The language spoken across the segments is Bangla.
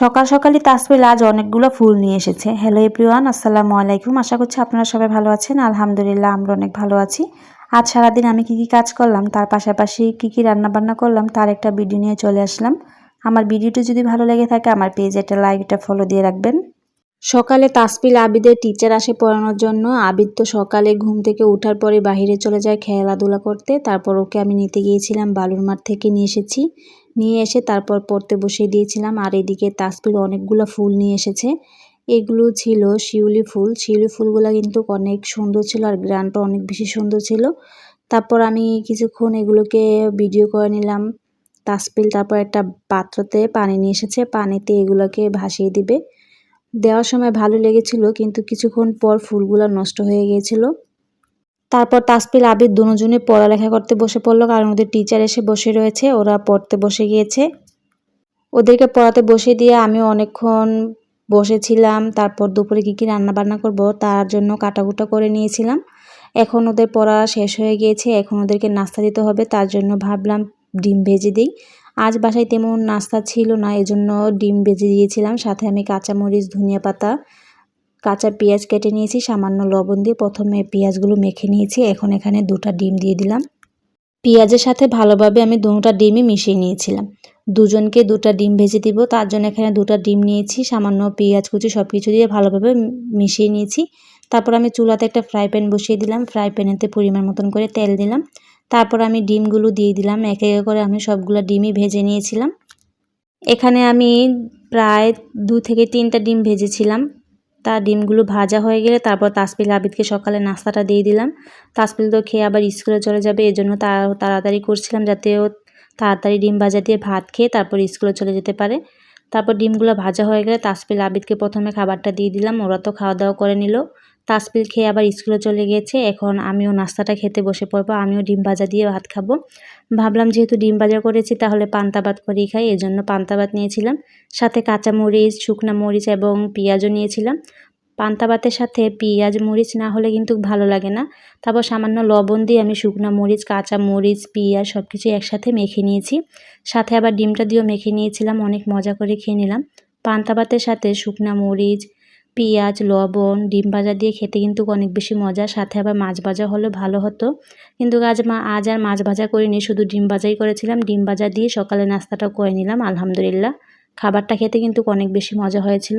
সকাল সকালই তাসপিল আজ অনেকগুলো ফুল নিয়ে এসেছে। হ্যালো এভরিওয়ান আসসালামু আলাইকুম। আশা করছি আপনারা সবাই ভালো আছেন। আলহামদুলিল্লাহ, আমরা অনেক ভালো আছি। আজ সারাদিন আমি কি কি কাজ করলাম, তার পাশাপাশি কি কি রান্না বান্না করলাম, তার একটা ভিডিও নিয়ে চলে আসলাম। আমার ভিডিওটি যদি ভালো লেগে থাকে, আমার পেজে একটা লাইক একটা ফলো দিয়ে রাখবেন। সকালে তাসপিল আবিদের টিচার আসে পড়ানোর জন্য। আবিদ তো সকালে ঘুম থেকে ওঠার পরে বাহিরে চলে যায় খেলাধুলা করতে। তারপর ওকে আমি নিতে গিয়েছিলাম বালুর মাঠ থেকে নিয়ে এসেছি। নিয়ে এসে তারপর পড়তে বসিয়ে দিয়েছিলাম। আর এদিকে তাসপিল অনেকগুলো ফুল নিয়ে এসেছে। এগুলো ছিল শিউলি ফুল। শিউলি ফুলগুলো কিন্তু অনেক সুন্দর ছিল আর গ্রানটা অনেক বেশি সুন্দর ছিল। তারপর আমি কিছুক্ষণ এগুলোকে ভিডিও করে নিলাম। তাসপিল তারপর একটা পাত্রতে পানি নিয়ে এসেছে। পানিতে এগুলোকে ভাসিয়ে দিবে। দেওয়ার সময় ভালো লেগেছিল, কিন্তু কিছুক্ষণ পর ফুলগুলো নষ্ট হয়ে গিয়েছিল। তারপর তাসপিল আবির দুজনে পড়ালেখা করতে বসে পড়ল, কারণ ওদের টিচার এসে বসে রয়েছে, ওরা পড়তে বসে গিয়েছে। ওদেরকে পড়াতে বসে দিয়ে আমি অনেকক্ষণ বসেছিলাম, তারপর দুপুরে কী কী রান্না বান্না করব তার জন্য কাটাকুটা করে নিয়েছিলাম। এখন ওদের পড়া শেষ হয়ে গিয়েছে, এখন ওদেরকে নাস্তা দিতে হবে, তার জন্য ভাবলাম ডিম ভেজে দিই। আজ বাসায় তেমন নাস্তা ছিল না, এজন্য ডিম ভেজে দিয়েছিলাম, সাথে আমি কাঁচামরিচ, ধনিয়া পাতা কাঁচা পেঁয়াজ কেটে নিয়েছি, সামান্য লবণ দিয়ে প্রথমে পেঁয়াজগুলো মেখে নিয়েছি। এখন এখানে দুটা ডিম দিয়ে দিলাম। পেঁয়াজের সাথে ভালোভাবে আমি দুটা ডিমই মিশিয়ে নিয়েছিলাম। দুজনকে দুটা ডিম ভেজে দিব, তার জন্য এখানে দুটা ডিম নিয়েছি, সামান্য পেঁয়াজ কুচি সব কিছু দিয়ে ভালোভাবে মিশিয়ে নিয়েছি। তারপর আমি চুলাতে একটা ফ্রাই প্যান বসিয়ে দিলাম। ফ্রাই প্যানেতে পরিমাণ মতন করে তেল দিলাম। তারপর আমি ডিমগুলো দিয়ে দিলাম। এক এক করে আমি সবগুলো ডিমই ভেজে নিয়েছিলাম। এখানে আমি প্রায় দু থেকে তিনটা ডিম ভেজেছিলাম। তা ডিমগুলো ভাজা হয়ে গেলে তারপর তাসপিল আবিদকে সকালে নাস্তাটা দিয়ে দিলাম। তাসপিল তো খেয়ে আবার স্কুলে চলে যাবে এই জন্য তাড়াতাড়ি করছিলাম যাতে ও তাড়াতাড়ি ডিম ভাজা দিয়ে ভাত খেয়ে তারপর স্কুলে চলে যেতে পারে। তারপর ডিমগুলো ভাজা হয়ে গেলে তাসপিল আবিদকে প্রথমে খাবারটা দিয়ে দিলাম, ওরা তো খাওয়া দাওয়া করে নিল। তাসপিল খেয়ে আবার স্কুলে চলে গিয়েছে এখন আমিও নাস্তাটা খেতে বসে পড়ব, আমিও ডিম ভাজা দিয়ে ভাত খাব। ভাবলাম যেহেতু ডিম ভাজা করেছি, তাহলে পান্তা ভাত করেই খাই, এজন্য পান্তা ভাত নিয়েছিলাম। সাথে কাঁচা মরিচ, শুকনা মরিচ এবং পেঁয়াজও নিয়েছিলাম। পান্তা ভাতের সাথে পেঁয়াজ মরিচ না হলে কিন্তু ভালো লাগে না। তারপর সামান্য লবণ দিয়ে আমি শুকনো মরিচ, কাঁচা মরিচ, পেঁয়াজ সব কিছু একসাথে মেখে নিয়েছি। সাথে আবার ডিমটা দিয়েও মেখে নিয়েছিলাম, অনেক মজা করে খেয়ে নিলাম। পান্তা ভাতের সাথে শুকনা মরিচ পেঁয়াজ, লবণ, ডিম ভাজা দিয়ে খেতে কিন্তু অনেক বেশি মজা। সাথে আবার মাছ ভাজা হলে ভালো হতো। কিন্তু আজ মা, আজ আর মাছ ভাজা করিনি, শুধু ডিম ভাজাই করেছিলাম। ডিম ভাজা দিয়ে সকালে নাস্তাটা করে নিলাম, আলহামদুলিল্লাহ। খাবারটা খেতে কিন্তু অনেক বেশি মজা হয়েছিল।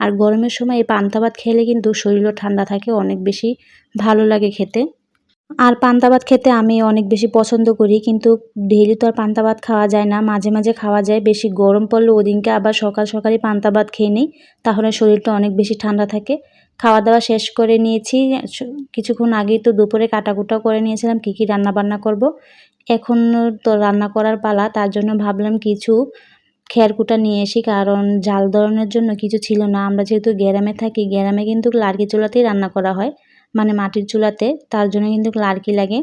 আর গরমের সময় এই পান্তা ভাত খেলে কিন্তু শরীরও ঠান্ডা থাকে, অনেক বেশি ভালো লাগে খেতে। আর পান্তা ভাত খেতে আমি অনেক বেশি পছন্দ করি, কিন্তু ডেইলি তো আর পান্তা ভাত খাওয়া যায় না। মাঝে মাঝে খাওয়া যায়, বেশি গরম পড়লে ওদিনকে আবার সকাল সকালই পান্তা ভাত খেয়ে নিই, তাহলে শরীরটা অনেক বেশি ঠান্ডা থাকে। খাওয়া দাওয়া শেষ করে নিয়েছি কিছুক্ষণ আগেই তো দুপুরে কাটাকুটা করে নিয়েছিলাম, কী কী রান্না বান্না করব। এখন তো রান্না করার পালা, তার জন্য ভাবলাম কিছু খেয়ারকুটা নিয়ে আসি, কারণ জাল ধরনের জন্য কিছু ছিল না। আমরা যেহেতু গ্রামে থাকি গ্রামে কিন্তু লার্কি চুলাতেই রান্না করা হয়। মানে মাটির চুলাতে, তার জন্য কিন্তু লার্কি লাগে।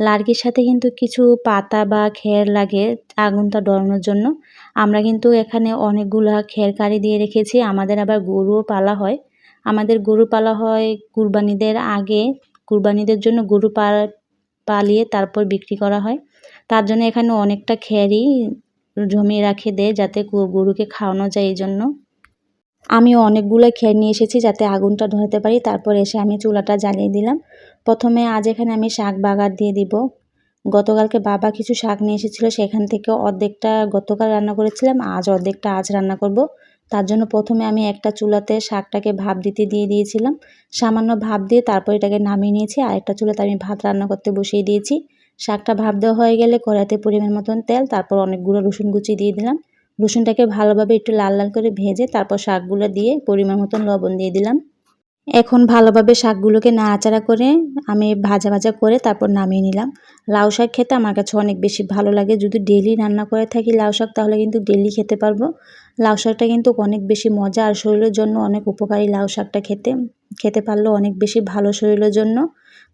লার্কির সাথে কিন্তু কিছু পাতা বা খের লাগে আগুনটা ডরানোর জন্য। আমরা কিন্তু এখানে অনেকগুলা খের কারি দিয়ে রেখেছি, আমাদের আবার গরুও পালা হয়। আমাদের গরু পালা হয় কুরবানিদের আগে, কুরবানিদের জন্য গরু পালিয়ে তারপর বিক্রি করা হয়। তার জন্য এখানে অনেকটা খেরই জমিয়ে রাখে দেয় যাতে গরুকে খাওয়ানো যায় এই জন্য। আমি অনেকগুলো খেয়ে নিয়ে এসেছি যাতে আগুনটা ধরাতে পারি। তারপর এসে আমি চুলাটা জ্বালিয়ে দিলাম। প্রথমে আজ এখানে আমি শাক বাগার দিয়ে দিব। গতকালকে বাবা কিছু শাক নিয়ে এসেছিল, সেখান থেকে অর্ধেকটা গতকাল রান্না করেছিলাম, আজ অর্ধেকটা আজ রান্না করব। তার জন্য প্রথমে আমি একটা চুলাতে শাকটাকে ভাপ দিতে দিয়ে দিয়েছিলাম। সামান্য ভাপ দিয়ে তারপর এটাকে নামিয়ে নিয়েছি। আর একটা চুলাতে আমি ভাত রান্না করতে বসিয়ে দিয়েছি। শাকটা ভাপ দেওয়া হয়ে গেলে কড়াইতে পরিমাণ মতন তেল, তারপর অনেকগুলো রসুন কুচি দিয়ে দিলাম। রসুনটাকে ভালোভাবে একটু লাল লাল করে ভেজে তারপর শাকগুলো দিয়ে পরিমাণ মতন লবণ দিয়ে দিলাম। এখন ভালোভাবে শাকগুলোকে নাড়াচাড়া করে আমি ভাজা ভাজা করে তারপর নামিয়ে নিলাম। লাউ শাক খেতে আমার কাছে অনেক বেশি ভালো লাগে। যদি ডেলি রান্না করে থাকি লাউ শাক, তাহলে কিন্তু ডেলি খেতে পারব। লাউ শাকটা কিন্তু অনেক বেশি মজা আর শরীরের জন্য অনেক উপকারী লাউ শাকটা খেতে। খেতে পারলেও অনেক বেশি ভালো শরীরের জন্য।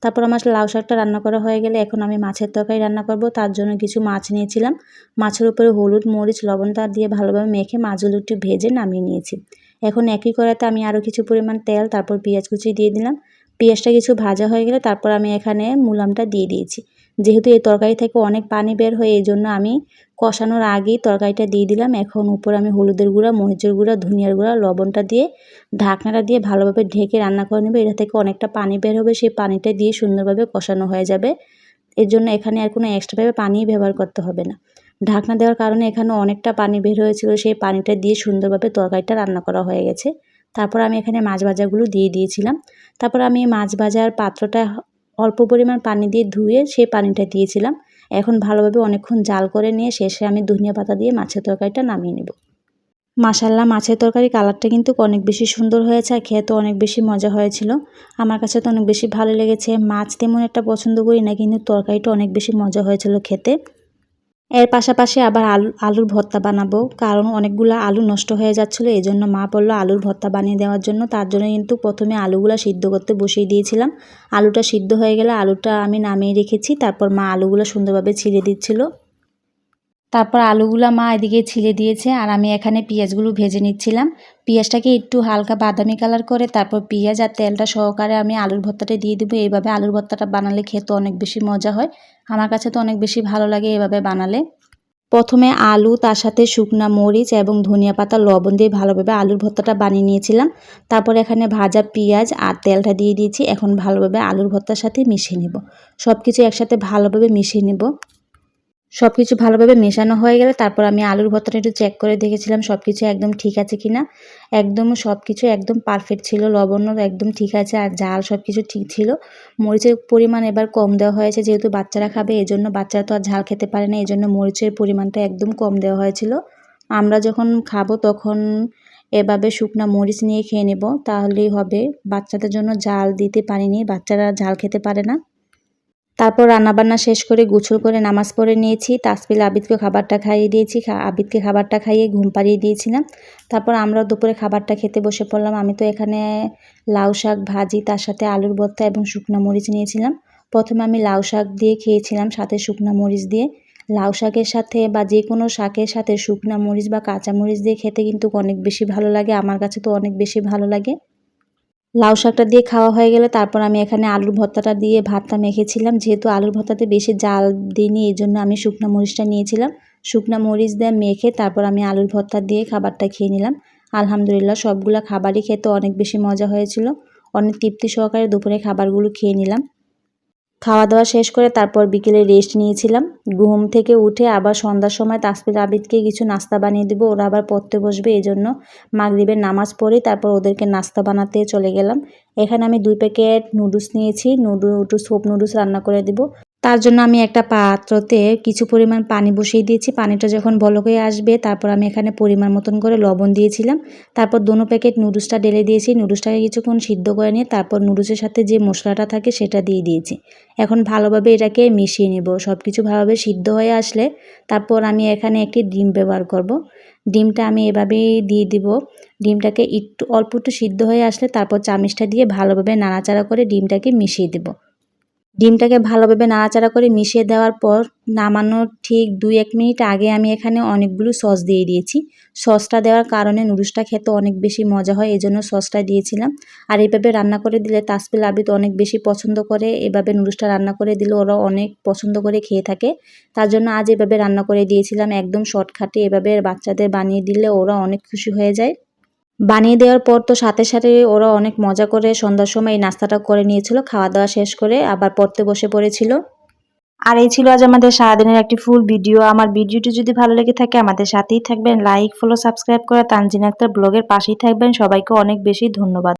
তারপর আমার লাউ শাকটা রান্না করা হয়ে গেলে এখন আমি মাছের তরকারি রান্না করব। তার জন্য কিছু মাছ নিয়েছিলাম। মাছের উপরে হলুদ, মরিচ লবণটা দিয়ে ভালোভাবে মেখে মাছগুলো একটু ভেজে নামিয়ে নিয়েছি। এখন একই করাতে আমি আরও কিছু পরিমাণ তেল, তারপর পেঁয়াজ কুচি দিয়ে দিলাম। পেঁয়াজটা কিছু ভাজা হয়ে গেলে তারপর আমি এখানে মুলামটা দিয়ে দিয়েছি। যেহেতু এই তরকারি থেকে অনেক পানি বের হয় এই জন্য আমি কষানোর আগেই তরকারিটা দিয়ে দিলাম। এখন উপরে আমি হলুদের গুঁড়া, মরিচের গুঁড়া, ধনিয়ার গুঁড়া, লবণটা দিয়ে ঢাকনাটা দিয়ে ভালোভাবে ঢেকে রান্না করে নেবে। এটা থেকে অনেকটা পানি বের হবে, সেই পানিটা দিয়ে সুন্দরভাবে কষানো হয়ে যাবে। এর জন্য এখানে আর কোনো এক্সট্রাভাবে পানি ব্যবহার করতে হবে না। ঢাকনা দেওয়ার কারণে এখানে অনেকটা পানি বের হয়েছিল। সেই পানিটা দিয়ে সুন্দরভাবে তরকারিটা রান্না করা হয়ে গেছে। তারপর আমি এখানে মাছ ভাজাগুলো দিয়ে দিয়েছিলাম। তারপর আমি মাছ ভাজার পাত্রটা অল্প পরিমাণ পানি দিয়ে ধুয়ে সেই পানিটা দিয়েছিলাম। এখন ভালোভাবে অনেকক্ষণ জাল করে নিয়ে শেষে আমি ধনিয়া পাতা দিয়ে মাছের তরকারিটা নামিয়ে নেব। মাসাল্লাহ মাছের তরকারি কালারটা কিন্তু অনেক বেশি সুন্দর হয়েছে আর খেতে অনেক বেশি মজা হয়েছিল। আমার কাছে তো অনেক বেশি ভালো লেগেছে। মাছ তেমন একটা পছন্দ করি না, কিন্তু তরকারিটা অনেক বেশি মজা হয়েছিল খেতে। এর পাশাপাশি আবার আলু আলুর ভর্তা বানাবো। কারণ অনেকগুলো আলু নষ্ট হয়ে যাচ্ছিল এই জন্য মা বলল আলুর ভর্তা বানিয়ে দেওয়ার জন্য। তার জন্য কিন্তু প্রথমে আলুগুলো সিদ্ধ করতে বসিয়ে দিয়েছিলাম। আলুটা সিদ্ধ হয়ে গেলে আলুটা আমি নামিয়ে রেখেছি। তারপর মা আলুগুলো সুন্দরভাবে ছিঁড়ে দিচ্ছিল। তারপর আলুগুলো মা এদিকে ছিলে দিয়েছে আর আমি এখানে পেঁয়াজগুলো ভেজে নিচ্ছিলাম। পেঁয়াজটাকে একটু হালকা বাদামি কালার করে তারপর পেঁয়াজ আর তেলটা সহকারে আমি আলুর ভর্তাটা দিয়ে দেবো। এইভাবে আলুর ভর্তাটা বানালে খেতে অনেক বেশি মজা হয়। আমার কাছে তো অনেক বেশি ভালো লাগে এভাবে বানালে। প্রথমে আলু, তার সাথে শুকনা মরিচ এবং ধনিয়া পাতা, লবণ দিয়ে ভালোভাবে আলুর ভর্তাটা বানিয়ে নিয়েছিলাম। তারপর এখানে ভাজা পেঁয়াজ আর তেলটা দিয়ে দিয়েছি। এখন ভালোভাবে আলুর ভর্তার সাথে মিশিয়ে নেব। সব কিছু একসাথে ভালোভাবে মিশিয়ে নেব। সব কিছু ভালোভাবে মেশানো হয়ে গেলে তারপর আমি আলুর ভর্তাটা একটু চেক করে দেখেছিলাম সব কিছু একদম ঠিক আছে কি না একদম সব কিছু একদম পারফেক্ট ছিল, লবণ একদম ঠিক আছে, আর জাল সব কিছু ঠিক ছিল। মরিচের পরিমাণ এবার কম দেওয়া হয়েছে, যেহেতু বাচ্চারা খাবে এই জন্য বাচ্চারা তো আর ঝাল খেতে পারে না এই জন্য মরিচের পরিমাণটা একদম কম দেওয়া হয়েছিল। আমরা যখন খাব তখন এভাবে শুকনা মরিচ নিয়ে খেয়ে নেব, তাহলেই হবে। বাচ্চাদের জন্য জাল দিতে পারিনি, বাচ্চারা ঝাল খেতে পারে না। তারপর রান্নাবান্না শেষ করে গুছল করে নামাজ পড়ে নিয়েছি। তাসপিল আবিদকে খাবারটা খাইয়ে দিয়েছি। আবিদকে খাবারটা খাইয়ে ঘুম পাড়িয়ে দিয়েছিলাম। তারপর আমরা দুপুরে খাবারটা খেতে বসে পড়লাম। আমি তো এখানে লাউ শাক ভাজি, তার সাথে আলুর ভর্তা এবং শুকনো মরিচ নিয়েছিলাম। প্রথমে আমি লাউ শাক দিয়ে খেয়েছিলাম সাথে শুকনো মরিচ দিয়ে। লাউ শাকের সাথে বা যে কোনো শাকের সাথে শুকনো মরিচ বা কাঁচা মরিচ দিয়ে খেতে কিন্তু অনেক বেশি ভালো লাগে। আমার কাছে তো অনেক বেশি ভালো লাগে। লাউ শাকটা দিয়ে খাওয়া হয়ে গেলে তারপর আমি এখানে আলুর ভর্তাটা দিয়ে ভাতটা মেখেছিলাম। যেহেতু আলুর ভর্তাতে বেশি জাল দিইনি, এই জন্য আমি শুকনো মরিচটা নিয়েছিলাম। শুকনো মরিচ দিয়ে মেখে তারপর আমি আলুর ভর্তা দিয়ে খাবারটা খেয়ে নিলাম। আলহামদুলিল্লাহ সবগুলো খাবারই খেতে অনেক বেশি মজা হয়েছিল। অনেক তৃপ্তি সহকারে দুপুরে খাবারগুলো খেয়ে নিলাম। খাওয়া দাওয়া শেষ করে তারপর বিকেলে রেস্ট নিয়েছিলাম। ঘুম থেকে উঠে আবার সন্ধ্যার সময় তাসফির আবিদকে কিছু নাস্তা বানিয়ে দেবো। ওরা আবার পড়তে বসবে এই জন্য মাগরীবের নামাজ পড়ে তারপর ওদেরকে নাস্তা বানাতে চলে গেলাম। এখানে আমি দুই প্যাকেট নুডলস নিয়েছি। নুডলস সোপ নুডলস রান্না করে দেবো। তার জন্য আমি একটা পাত্রতে কিছু পরিমাণ পানি বসিয়ে দিয়েছি। পানিটা যখন বলক হয়ে আসবে, তারপর আমি এখানে পরিমাণ মতন করে লবণ দিয়েছিলাম। তারপর দুনো প্যাকেট নুডলসটা ঢেলে দিয়েছি। নুডলসটাকে কিছুক্ষণ সিদ্ধ করে নিয়ে তারপর নুডলসের সাথে যে মশলাটা থাকে সেটা দিয়ে দিয়েছি। এখন ভালোভাবে এটাকে মিশিয়ে নেব। সব কিছু ভালোভাবে সিদ্ধ হয়ে আসলে তারপর আমি এখানে একটি ডিম ব্যবহার করব। ডিমটা আমি এভাবেই দিয়ে দিব। ডিমটাকে একটু অল্প একটু সিদ্ধ হয়ে আসলে তারপর চামিচটা দিয়ে ভালোভাবে নাড়াচাড়া করে ডিমটাকে মিশিয়ে দেবো। ডিমটাকে ভালোভাবে নাড়াচাড়া করে মিশিয়ে দেওয়ার পর নামানোর ঠিক দুই এক মিনিট আগে আমি এখানে অনেকগুলো সস দিয়ে দিয়েছি। সসটা দেওয়ার কারণে নুডলসটা খেতে অনেক বেশি মজা হয় এই জন্য সসটা দিয়েছিলাম। আর এইভাবে রান্না করে দিলে তাসপিল আবিদ অনেক বেশি পছন্দ করে, এভাবে নুডলসটা রান্না করে দিলে ওরা অনেক পছন্দ করে খেয়ে থাকে। তার জন্য আজ এভাবে রান্না করে দিয়েছিলাম, একদম শর্টকাটে। এভাবে বাচ্চাদের বানিয়ে দিলে ওরা অনেক খুশি হয়ে যায়। বানিয়ে দেওয়ার পর তো সাথে সাথে ওরা অনেক মজা করে সন্ধ্যার সময় এই নাস্তাটা করে নিয়েছিল খাওয়া দাওয়া শেষ করে আবার পড়তে বসে পড়েছিল। আর এই ছিল আজ আমাদের সারাদিনের একটি ফুল ভিডিও আমার ভিডিওটি যদি ভালো লেগে থাকে আমাদের সাথেই থাকবেন। লাইক ফলো সাবস্ক্রাইব করে তানজিন আক্তার ব্লগের পাশেই থাকবেন। সবাইকে অনেক বেশি ধন্যবাদ।